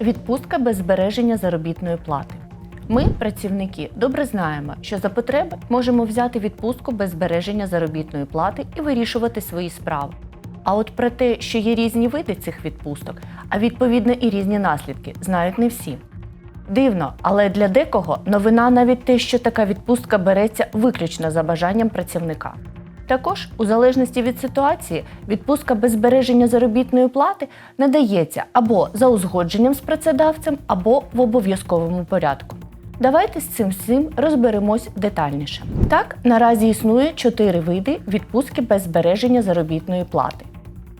Відпустка без збереження заробітної плати. Ми, працівники, добре знаємо, що за потреби можемо взяти відпустку без збереження заробітної плати і вирішувати свої справи. А от про те, що є різні види цих відпусток, а відповідно і різні наслідки, знають не всі. Дивно, але для декого новина навіть те, що така відпустка береться виключно за бажанням працівника. Також, у залежності від ситуації, відпустка без збереження заробітної плати надається або за узгодженням з працедавцем, або в обов'язковому порядку. Давайте з цим всім розберемось детальніше. Так, наразі існує чотири види відпустки без збереження заробітної плати.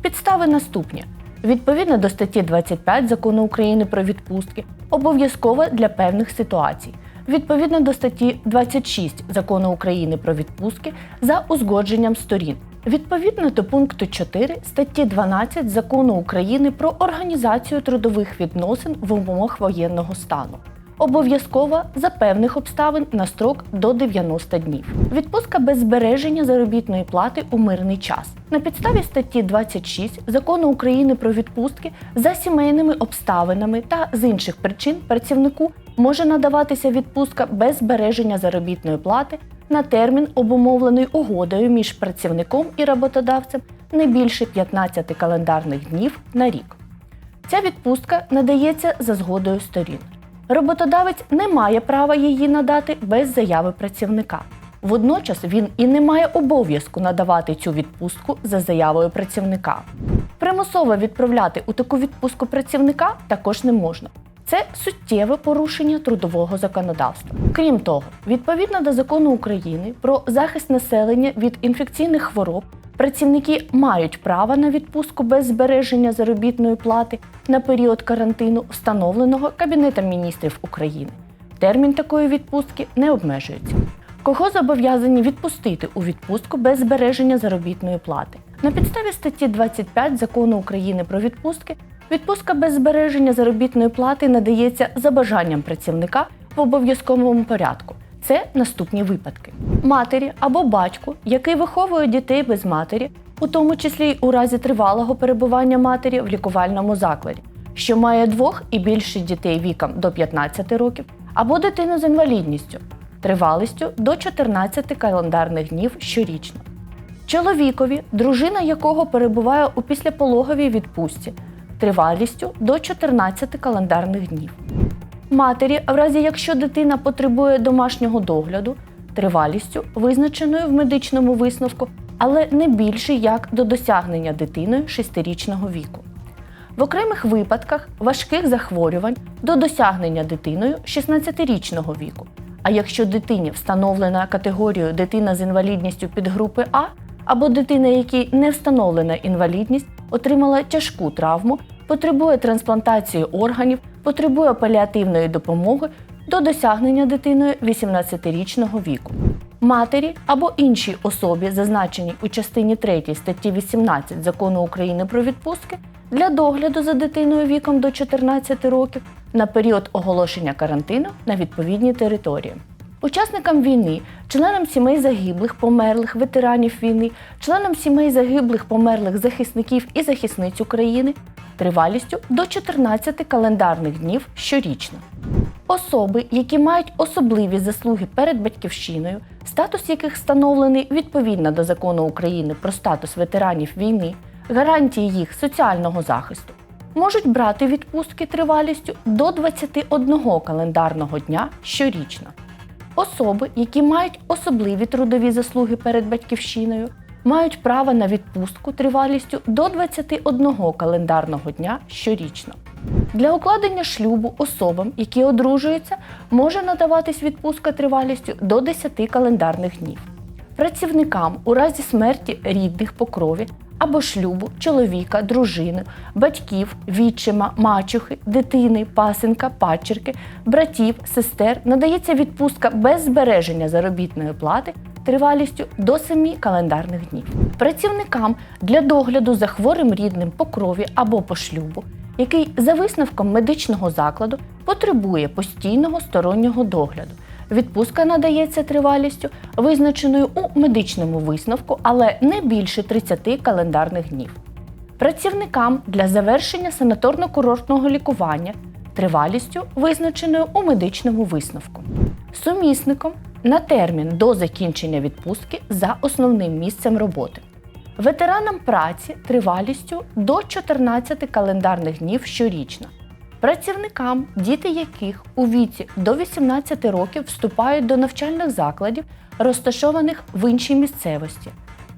Підстави наступні. Відповідно до статті 25 закону України про відпустки, обов'язково для певних ситуацій. Відповідно до статті 26 закону України про відпустки за узгодженням сторін. Відповідно до пункту 4 статті 12 закону України про організацію трудових відносин в умовах воєнного стану. Обов'язково за певних обставин на строк до 90 днів. Відпустка без збереження заробітної плати у мирний час. На підставі статті 26 закону України про відпустки за сімейними обставинами та з інших причин працівнику може надаватися відпустка без збереження заробітної плати на термін, обумовлений угодою між працівником і роботодавцем не більше 15 календарних днів на рік. Ця відпустка надається за згодою сторін. Роботодавець не має права її надати без заяви працівника. Водночас він і не має обов'язку надавати цю відпустку за заявою працівника. Примусово відправляти у таку відпустку працівника також не можна. Це суттєве порушення трудового законодавства. Крім того, відповідно до закону України про захист населення від інфекційних хвороб, працівники мають право на відпустку без збереження заробітної плати на період карантину, встановленого Кабінетом міністрів України. Термін такої відпустки не обмежується. Кого зобов'язані відпустити у відпустку без збереження заробітної плати? На підставі статті 25 закону України про відпустки відпустка без збереження заробітної плати надається за бажанням працівника в обов'язковому порядку. Це наступні випадки: матері або батьку, який виховує дітей без матері, у тому числі й у разі тривалого перебування матері в лікувальному закладі, що має двох і більше дітей віком до 15 років, або дитину з інвалідністю, тривалістю до 14 календарних днів щорічно. Чоловікові, дружина якого перебуває у післяпологовій відпустці, тривалістю до 14 календарних днів. Матері, в разі якщо дитина потребує домашнього догляду, тривалістю, визначеною в медичному висновку, але не більше як до досягнення дитиною 6-річного віку. В окремих випадках важких захворювань до досягнення дитиною 16-річного віку. А якщо дитині встановлена категорією дитина з інвалідністю підгрупи А або дитина, якій не встановлена інвалідність, отримала тяжку травму, потребує трансплантації органів, потребує паліативної допомоги до досягнення дитиною 18-річного віку. Матері або іншій особі, зазначеній у частині 3 статті 18 закону України про відпустки, для догляду за дитиною віком до 14 років на період оголошення карантину на відповідній території. Учасникам війни, членам сімей загиблих, померлих, ветеранів війни, членам сімей загиблих, померлих захисників і захисниць України тривалістю до 14 календарних днів щорічно. Особи, які мають особливі заслуги перед батьківщиною, статус яких встановлений відповідно до закону України про статус ветеранів війни, гарантії їх соціального захисту, можуть брати відпустки тривалістю до 21 календарного дня щорічно. Особи, які мають особливі трудові заслуги перед батьківщиною, мають право на відпустку тривалістю до 21 календарного дня щорічно. Для укладення шлюбу особам, які одружуються, може надаватись відпустка тривалістю до 10 календарних днів. Працівникам у разі смерті рідних по крові або шлюбу чоловіка, дружини, батьків, відчима, мачухи, дитини, пасенка, падчерки, братів, сестер надається відпустка без збереження заробітної плати тривалістю до 7 календарних днів. Працівникам для догляду за хворим рідним по крові або по шлюбу, який за висновком медичного закладу потребує постійного стороннього догляду. Відпустка надається тривалістю, визначеною у медичному висновку, але не більше 30 календарних днів. Працівникам для завершення санаторно-курортного лікування тривалістю, визначеною у медичному висновку, сумісником на термін до закінчення відпустки за основним місцем роботи, ветеранам праці тривалістю до 14 календарних днів щорічно, працівникам, діти яких у віці до 18 років вступають до навчальних закладів, розташованих в іншій місцевості,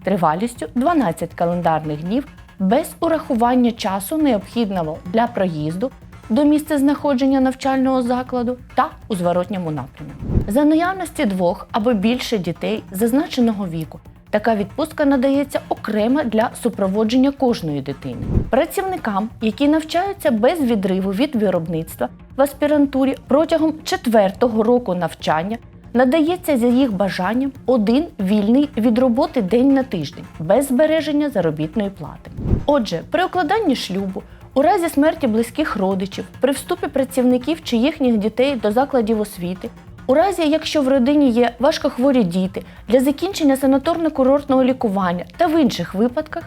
тривалістю 12 календарних днів без урахування часу, необхідного для проїзду до місця знаходження навчального закладу та у зворотньому напрямі. За наявності двох або більше дітей зазначеного віку. Така відпустка надається окремо для супроводження кожної дитини. Працівникам, які навчаються без відриву від виробництва в аспірантурі протягом четвертого року навчання, надається за їх бажанням один вільний від роботи день на тиждень без збереження заробітної плати. Отже, при укладанні шлюбу, у разі смерті близьких родичів, при вступі працівників чи їхніх дітей до закладів освіти, у разі, якщо в родині є важкохворі діти для закінчення санаторно-курортного лікування та в інших випадках,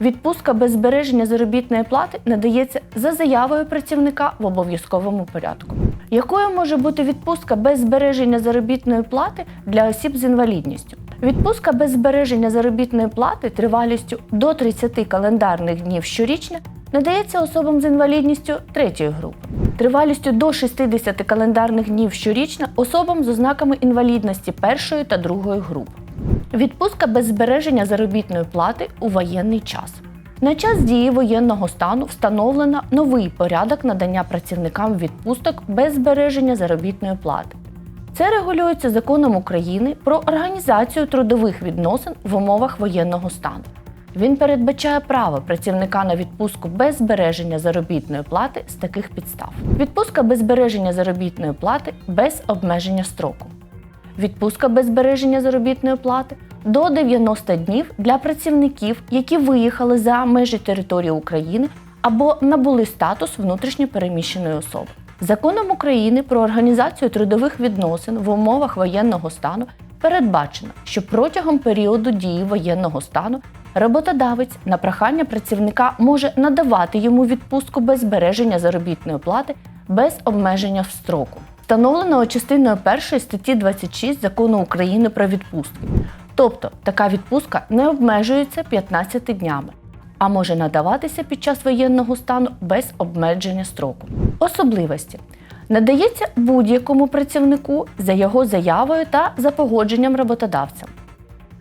відпустка без збереження заробітної плати надається за заявою працівника в обов'язковому порядку. Якою може бути відпустка без збереження заробітної плати для осіб з інвалідністю? Відпустка без збереження заробітної плати тривалістю до 30 календарних днів щорічно надається особам з інвалідністю третьої групи, тривалістю до 60 календарних днів щорічно особам з ознаками інвалідності першої та другої груп. Відпустка без збереження заробітної плати у воєнний час. На час дії воєнного стану встановлено новий порядок надання працівникам відпусток без збереження заробітної плати. Це регулюється законом України про організацію трудових відносин в умовах воєнного стану. Він передбачає право працівника на відпустку без збереження заробітної плати з таких підстав: відпустка без збереження заробітної плати без обмеження строку, відпустка без збереження заробітної плати до 90 днів для працівників, які виїхали за межі території України або набули статус внутрішньо переміщеної особи. Законом України про організацію трудових відносин в умовах воєнного стану передбачено, що протягом періоду дії воєнного стану роботодавець на прохання працівника може надавати йому відпустку без збереження заробітної плати без обмеження в строку, встановленого частиною 1 статті 26 закону України про відпустки. Тобто така відпустка не обмежується 15 днями, а може надаватися під час воєнного стану без обмеження строку. Особливості надається будь-якому працівнику за його заявою та за погодженням роботодавця.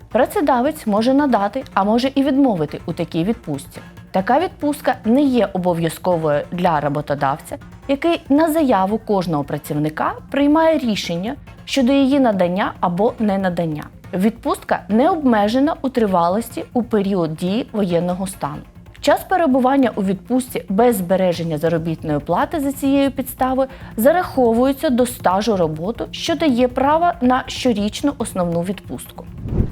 Працедавець може надати, а може і відмовити у такій відпустці. Така відпустка не є обов'язковою для роботодавця, який на заяву кожного працівника приймає рішення щодо її надання або ненадання. Відпустка не обмежена у тривалості у період дії воєнного стану. Час перебування у відпустці без збереження заробітної плати за цією підставою зараховується до стажу роботи, що дає право на щорічну основну відпустку.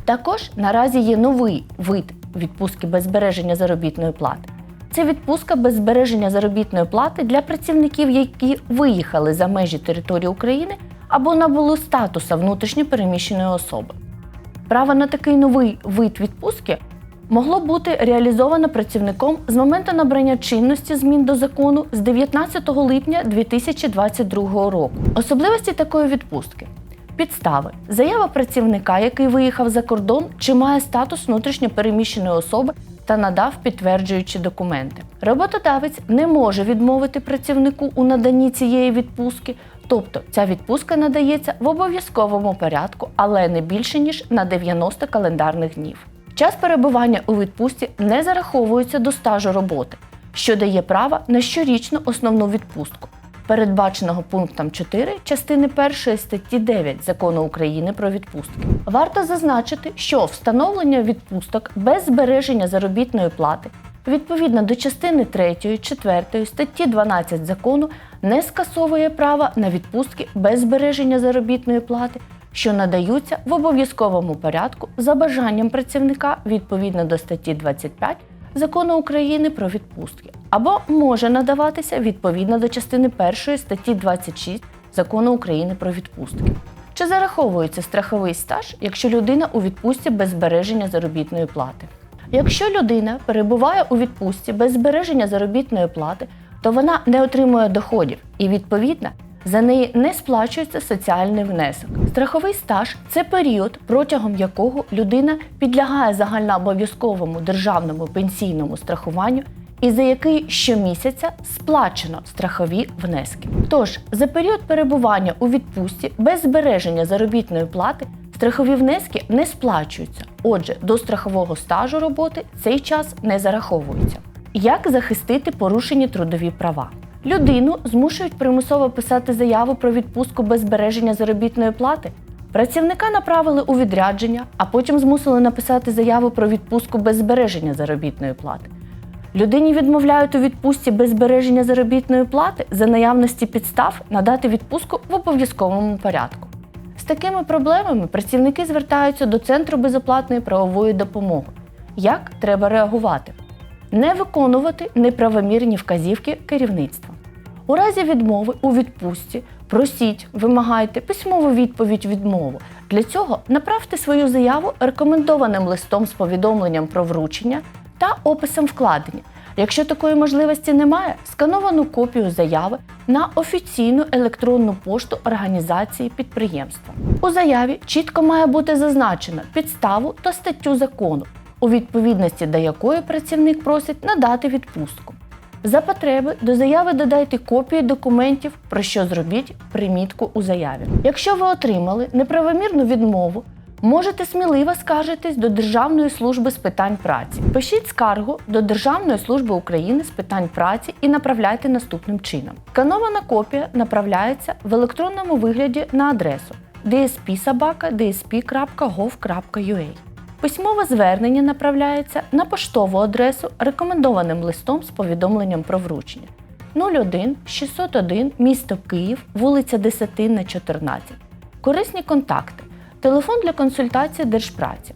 Також наразі є новий вид відпустки без збереження заробітної плати. Це відпустка без збереження заробітної плати для працівників, які виїхали за межі території України або набули статуса внутрішньо переміщеної особи. Право на такий новий вид відпустки могло бути реалізовано працівником з моменту набрання чинності змін до закону з 19 липня 2022 року. Особливості такої відпустки. Підстави. Заява працівника, який виїхав за кордон, чи має статус внутрішньо переміщеної особи та надав підтверджуючі документи. Роботодавець не може відмовити працівнику у наданні цієї відпустки, тобто ця відпустка надається в обов'язковому порядку, але не більше ніж на 90 календарних днів. Час перебування у відпустці не зараховується до стажу роботи, що дає право на щорічну основну відпустку, передбаченого пунктом 4 частини 1 статті 9 Закону України про відпустки. Варто зазначити, що встановлення відпусток без збереження заробітної плати відповідно до частини 3, 4 статті 12 закону не скасовує права на відпустки без збереження заробітної плати що надаються в обов'язковому порядку за бажанням працівника відповідно до статті 25 Закону України про відпустки, або може надаватися відповідно до частини 1 статті 26 Закону України про відпустки. Чи зараховується страховий стаж, якщо людина у відпустці без збереження заробітної плати? Якщо людина перебуває у відпустці без збереження заробітної плати, то вона не отримує доходів і, відповідно, за неї не сплачується соціальний внесок. Страховий стаж це період, протягом якого людина підлягає загальнообов'язковому державному пенсійному страхуванню і за який щомісяця сплачено страхові внески. Тож за період перебування у відпустці без збереження заробітної плати страхові внески не сплачуються. Отже, до страхового стажу роботи цей час не зараховується. Як захистити порушені трудові права? Людину змушують примусово писати заяву про відпустку без збереження заробітної плати. Працівника направили у відрядження, а потім змусили написати заяву про відпустку без збереження заробітної плати. Людині відмовляють у відпустці без збереження заробітної плати за наявності підстав надати відпустку в обов'язковому порядку. З такими проблемами працівники звертаються до Центру безоплатної правової допомоги. Як треба реагувати? Не виконувати неправомірні вказівки керівництва. У разі відмови у відпустці просіть, вимагайте письмову відповідь відмову. Для цього направте свою заяву рекомендованим листом з повідомленням про вручення та описом вкладення. Якщо такої можливості немає, скановану копію заяви на офіційну електронну пошту організації підприємства. У заяві чітко має бути зазначено підставу та статтю закону, у відповідності до якої працівник просить надати відпустку. За потреби до заяви додайте копії документів, про що зробіть примітку у заяві. Якщо ви отримали неправомірну відмову, можете сміливо скаржитись до Державної служби з питань праці. Пишіть скаргу до Державної служби України з питань праці і направляйте наступним чином. Сканована копія направляється в електронному вигляді на адресу dsp.dsp.gov.ua. Письмове звернення направляється на поштову адресу рекомендованим листом з повідомленням про вручення 01 601 місто Київ, вулиця Десятинна, 14. Корисні контакти. Телефон для консультації Держпраці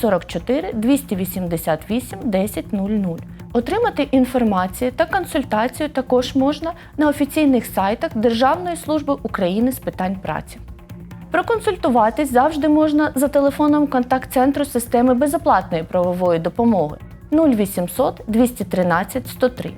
044 288 1000. Отримати інформацію та консультацію також можна на офіційних сайтах Державної служби України з питань праці. Проконсультуватись завжди можна за телефоном контакт-центру системи безоплатної правової допомоги 0800 213 103.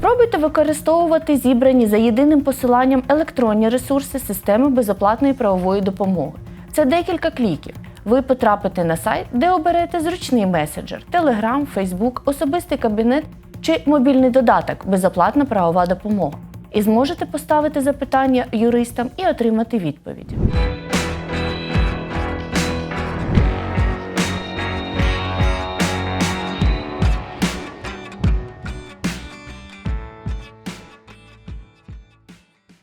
Пробуйте використовувати зібрані за єдиним посиланням електронні ресурси системи безоплатної правової допомоги. Це декілька кліків. Ви потрапите на сайт, де оберете зручний меседжер Telegram, Facebook, особистий кабінет чи мобільний додаток Безоплатна правова допомога і зможете поставити запитання юристам і отримати відповідь.